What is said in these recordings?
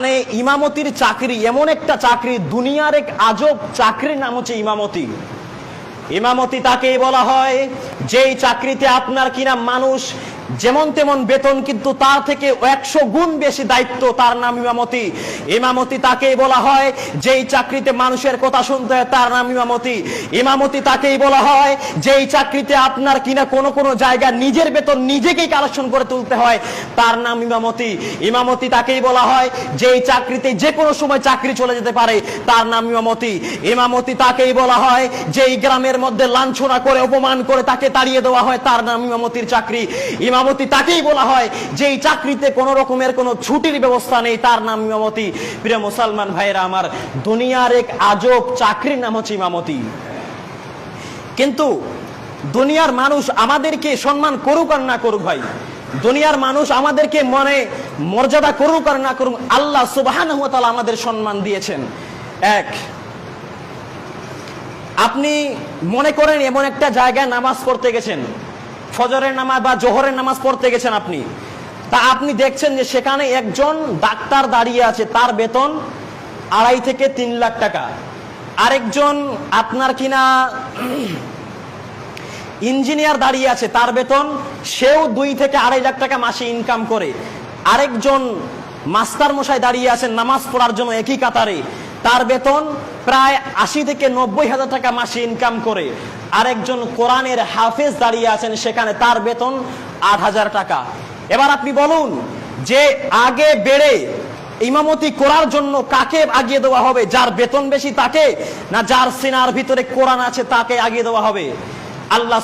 মানে ইমামতির চাকরি, এমন একটা চাকরি, দুনিয়ার এক আজব চাকরির নাম হচ্ছে ইমামতি। ইমামতি তাকেই বলা হয়, যেই চাকরিতে আপনার কিনা মানুষ যেমন তেমন বেতন, কিন্তু তার থেকে একশো গুণ বেশি দায়িত্ব তার নাম ইমামতি। ইমামতি তাকেই বলা হয় যেই চাকরিতে মানুষের কথা শুনতে হয় তার নাম ইমামতি। ইমামতি তাকেই বলা হয় যেই চাকরিতে আপনার কিনা কোন কোন জায়গায় নিজের বেতন নিজেকেই কালেকশন করে তুলতে হয়, তার নাম ইমামতি। ইমামতি তাকেই বলা হয় যেই চাকরিতে যে কোনো সময় চাকরি চলে যেতে পারে, তার নাম ইমামতি। ইমামতি তাকেই বলা হয় যেই গ্রামের মধ্যে লাঞ্ছনা করে, অপমান করে তাকে তাড়িয়ে দেওয়া হয়, তার নাম ইমামতির চাকরি। ইমামতি তাকেই বলা হয়। যেই চাকরিতে কোনো রকমের কোনো ছুটির ব্যবস্থা নেই, তার নাম ইমামতি প্রিয় মুসলমান ভাইরা আমার দুনিয়ার এক আজব চাকরির নাম হচ্ছে ইমামতি কিন্তু দুনিয়ার মানুষ আমাদেরকে সম্মান করুক আর না করুক ভাই, দুনিয়ার মানুষ আমাদেরকে মনে মর্যাদা করুক আর না করুক, আল্লাহ সুবাহান আমাদের সম্মান দিয়েছেন। এক, আপনি মনে করেন এমন একটা জায়গায় নামাজ পড়তে গেছেন ফজরের নামাজ বা জোহরের নামাজ পড়তে গেছেন আপনি। তা আপনি দেখছেন যে সেখানে একজন ডাক্তার দাঁড়িয়ে আছে, তার বেতন আড়াই থেকে তিন লাখ টাকা। আরেকজন আপনার কিনা ইঞ্জিনিয়ার দাঁড়িয়ে আছে, তার বেতন সেও দুই থেকে আড়াই লাখ টাকা মাসে ইনকাম করে। আরেকজন মাস্টার মশাই দাঁড়িয়ে আছেন, নামাজ পড়ার জন্য একই কাতারে। তার বেতন প্রায় আশি থেকে নব্বই হাজার টাকা মাসে ইনকাম করে। আরেকজন কোরআনের হাফেজ দাঁড়িয়ে আছেন, সেখানে তার বেতন আট হাজার টাকা। এবার আপনি বলুন, যে আগে বেড়ে ইমামতি করার জন্য কাকে আগিয়ে দেওয়া হবে? যার বেতন বেশি তাকে, না যার সিনার ভিতরে কোরআন আছে তাকে আগিয়ে দেওয়া হবে? আল্লাহ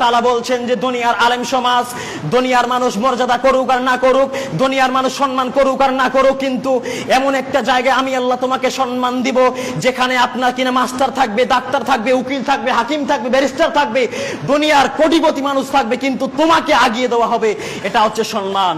তাআলা বলছেন যে দুনিয়ার আলেম সমাজ, দুনিয়ার মানুষ মর্যাদা করুক আর না করুক, দুনিয়ার মানুষ সম্মান করুক আর না করুক, কিন্তু এমন একটা জায়গায় আমি আল্লাহ তোমাকে সম্মান দিব যেখানে আপনার কিনা মাস্টার থাকবে, ডাক্তার থাকবে, উকিল থাকবে, হাকিম থাকবে, ব্যারিস্টার থাকবে, দুনিয়ার কোটিপতি মানুষ থাকবে, কিন্তু তোমাকে আগিয়ে দেওয়া হবে। এটা হচ্ছে সম্মান।